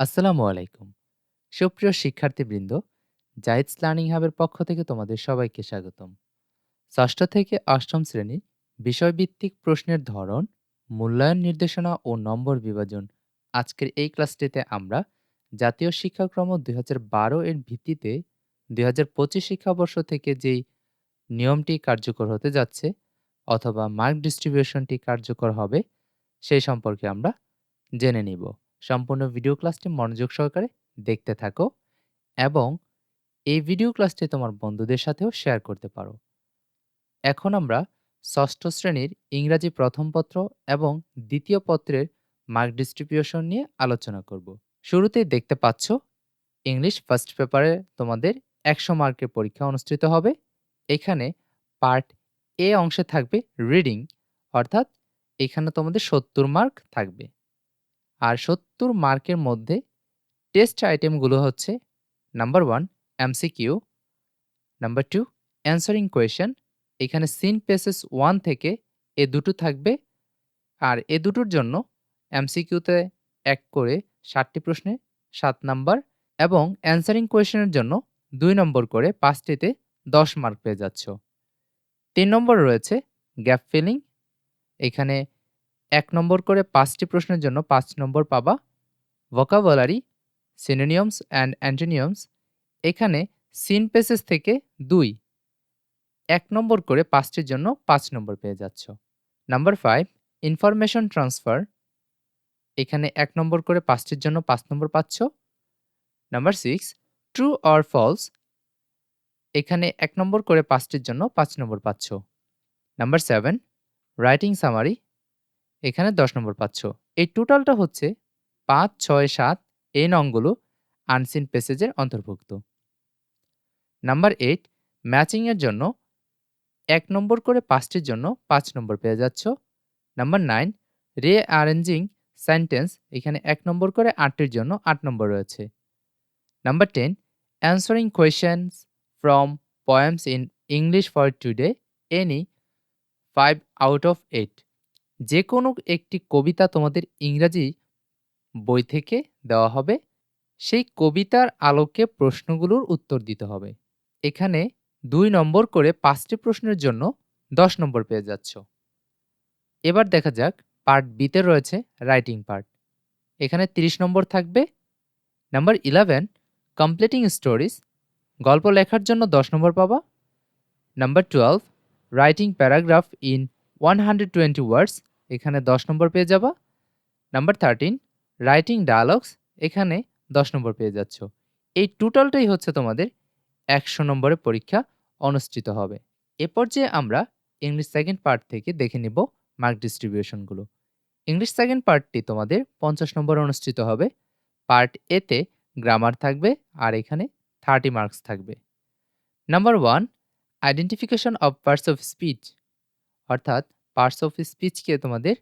আসসালামু আলাইকুম। সুপ্রিয় শিক্ষার্থীবৃন্দ জাইদস লার্নিং হাবের পক্ষ থেকে তোমাদের সবাইকে স্বাগতম। ষষ্ঠ থেকে অষ্টম শ্রেণি বিষয়ভিত্তিক প্রশ্নের ধরন, মূল্যায়ন নির্দেশনা ও নম্বর বিভাজন আজকের এই ক্লাসটিতে আমরা জাতীয় শিক্ষাক্রম দুই বারো এর ভিত্তিতে দুই হাজার পঁচিশ শিক্ষাবর্ষ থেকে যেই নিয়মটি কার্যকর হতে যাচ্ছে অথবা মার্ক ডিস্ট্রিবিউশনটি কার্যকর হবে, সেই সম্পর্কে আমরা জেনে নিব। সম্পূর্ণ ভিডিও ক্লাসটি মনোযোগ সহকারে দেখতে থাকো এবং এই ভিডিও ক্লাসটি তোমার বন্ধুদের সাথেও শেয়ার করতে পারো। এখন আমরা ষষ্ঠ শ্রেণির ইংরাজি প্রথম পত্র এবং দ্বিতীয় পত্রের মার্ক ডিস্ট্রিবিউশন নিয়ে আলোচনা করব। শুরুতেই দেখতে পাচ্ছ ইংলিশ ফার্স্ট পেপারে তোমাদের একশো মার্কের পরীক্ষা অনুষ্ঠিত হবে। এখানে পার্ট এ অংশে থাকবে রিডিং অর্থাৎ এখানে তোমাদের সত্তর মার্ক থাকবে। আর সত্তর মার্কের মধ্যে টেস্ট আইটেমগুলো হচ্ছে number one MCQ number two answering question এখানে সিন পেসেস ওয়ান থেকে এ দুটো থাকবে, আর এ দুটোর জন্য এমসিকিউতে এক করে ষাটটি প্রশ্নে সাত নাম্বার এবং অ্যান্সারিং কোয়েশনের জন্য দুই নম্বর করে পাঁচটিতে দশ মার্ক পেয়ে যাচ্ছ। তিন নম্বর রয়েছে গ্যাপ ফিলিং এখানে এক নম্বর করে পাঁচটি প্রশ্নের জন্য পাঁচ নম্বর পাবা। ভোকাবুলারি সিনোনিয়মস অ্যান্ড অ্যান্টোনিয়মস এখানে সিন পেসেস থেকে দুই। এক নম্বর করে পাঁচটির জন্য পাঁচ নম্বর পেয়ে যাচ্ছ। নাম্বার ফাইভ ইনফরমেশন ট্রান্সফার এখানে এক নম্বর করে পাঁচটির জন্য পাঁচ নম্বর পাচ্ছ। Number six true or false এখানে এক নম্বর করে পাঁচটির জন্য পাঁচ নম্বর পাচ্ছ। নাম্বার সেভেন রাইটিং সামারি এখানে দশ নম্বর পাচ্ছ। এই টোটালটা হচ্ছে পাঁচ, ছয়, সাত এই নংগুলো আনসিন প্যাসেজের অন্তর্ভুক্ত। নাম্বার এইট ম্যাচিংয়ের জন্য এক নম্বর করে পাঁচটির জন্য পাঁচ নম্বর পেয়ে যাচ্ছ। Number nine rearranging sentence এখানে এক নম্বর করে আটটির জন্য আট নম্বর রয়েছে। Number ten answering questions from poems in English for today any five out of eight যে কোনো একটি কবিতা তোমাদের ইংরাজি বই থেকে দেওয়া হবে, সেই কবিতার আলোকে প্রশ্নগুলোর উত্তর দিতে হবে। এখানে দুই নম্বর করে পাঁচটি প্রশ্নের জন্য দশ নম্বর পেয়ে যাচ্ছ। এবার দেখা যাক, পার্ট বিতে রয়েছে রাইটিং পার্ট। এখানে ৩০ নম্বর থাকবে। Number eleven, completing stories. গল্প লেখার জন্য দশ নম্বর পাবা। Number twelve, writing paragraph in one hundred twenty words এখানে দশ নম্বর পেয়ে যাবা। নাম্বার থার্টিন রাইটিং ডায়ালগস এখানে দশ নম্বর পেয়ে যাচ্ছ। এই টোটালটাই হচ্ছে তোমাদের একশো নম্বরের পরীক্ষা অনুষ্ঠিত হবে। এ পর্যায়ে আমরা ইংলিশ সেকেন্ড পার্ট থেকে দেখে নিব মার্ক ডিস্ট্রিবিউশনগুলো ইংলিশ সেকেন্ড পার্টটি তোমাদের পঞ্চাশ নম্বর অনুষ্ঠিত হবে। পার্ট এতে গ্রামার থাকবে আর এখানে থার্টি মার্কস থাকবে। Number one identification of parts of speech অর্থাৎ পার্টস অফ স্পিচকে তোমাদের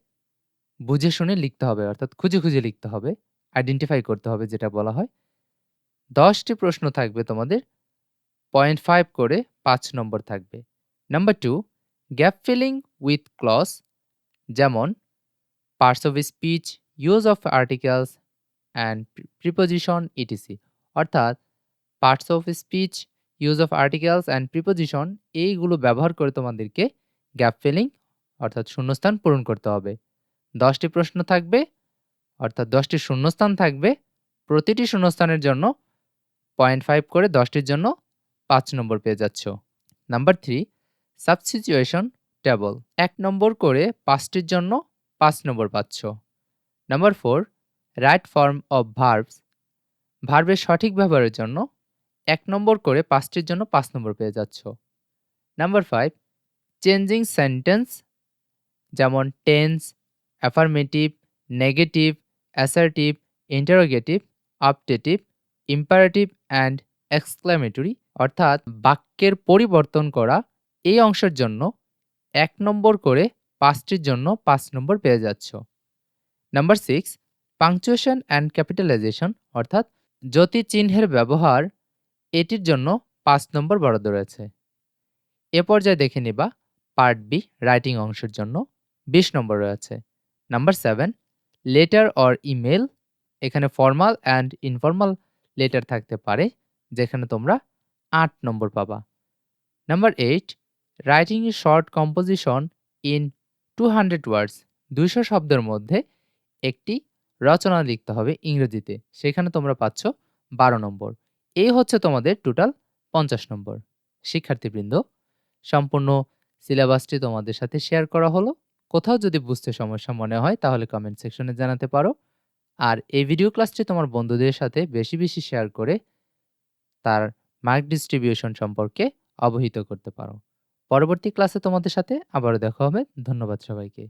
বুঝে শুনে লিখতে হবে, অর্থাৎ খুঁজে খুঁজে লিখতে হবে আইডেন্টিফাই করতে হবে যেটা বলা হয়। দশটি প্রশ্ন থাকবে তোমাদের পয়েন্ট ফাইভ করে পাঁচ নম্বর থাকবে। Number two gap filling with clues যেমন parts of speech use of articles and preposition etc অর্থাৎ parts of speech use of articles and preposition এইগুলো ব্যবহার করে তোমাদেরকে গ্যাপ ফিলিং অর্থাৎ শূন্যস্থান পূরণ করতে হবে। দশটি প্রশ্ন থাকবে, অর্থাৎ দশটি শূন্যস্থান থাকবে, প্রতিটি শূন্যস্থানের জন্য পয়েন্ট ফাইভ করে দশটির জন্য পাঁচ নম্বর পেয়ে যাচ্ছ। নাম্বার থ্রি সাবসিচুয়েশন টেবল এক নম্বর করে পাঁচটির জন্য পাঁচ নম্বর পাচ্ছ। Number four right form of verbs ভার্বের সঠিক ব্যবহারের জন্য এক নম্বর করে পাঁচটির জন্য পাঁচ নম্বর পেয়ে যাচ্ছ। নাম্বার ফাইভ চেঞ্জিং সেন্টেন্স যেমন tense affirmative negative assertive interrogative optative imperative and exclamatory অর্থাৎ বাক্যের পরিবর্তন করা, এই অংশের জন্য এক নম্বর করে পাঁচটির জন্য পাঁচ নম্বর পেয়ে যাচ্ছ। Number six punctuation and capitalisation অর্থাৎ জ্যোতি চিহ্নের ব্যবহার, এটির জন্য পাঁচ নম্বর বরাদ্দ রয়েছে। এ পর্যায়ে দেখে নিবা পার্ট বি, রাইটিং অংশের জন্য বিশ নম্বর রয়েছে। Number seven, letter or email, এখানে ফর্মাল অ্যান্ড ইনফর্মাল লেটার থাকতে পারে, যেখানে তোমরা আট নম্বর পাবা। Number eight, writing a short composition in two hundred words, দুইশো শব্দের মধ্যে একটি রচনা লিখতে হবে ইংরেজিতে, সেখানে তোমরা পাচ্ছ বারো নম্বর। এই হচ্ছে তোমাদের টোটাল পঞ্চাশ নম্বর। শিক্ষার্থীবৃন্দ, সম্পূর্ণ সিলেবাসটি তোমাদের সাথে শেয়ার করা হলো। কোথাও যদি বুঝতে সমস্যা মনে হয়, তাহলে কমেন্ট সেকশনে জানাতে পারো। আর এই ভিডিও ক্লাসটি তোমার বন্ধুদের সাথে বেশি বেশি শেয়ার করে তার মার্ক ডিস্ট্রিবিউশন সম্পর্কে অবহিত করতে পারো। পরবর্তী ক্লাসে তোমাদের সাথে আবারও দেখা হবে। ধন্যবাদ সবাইকে।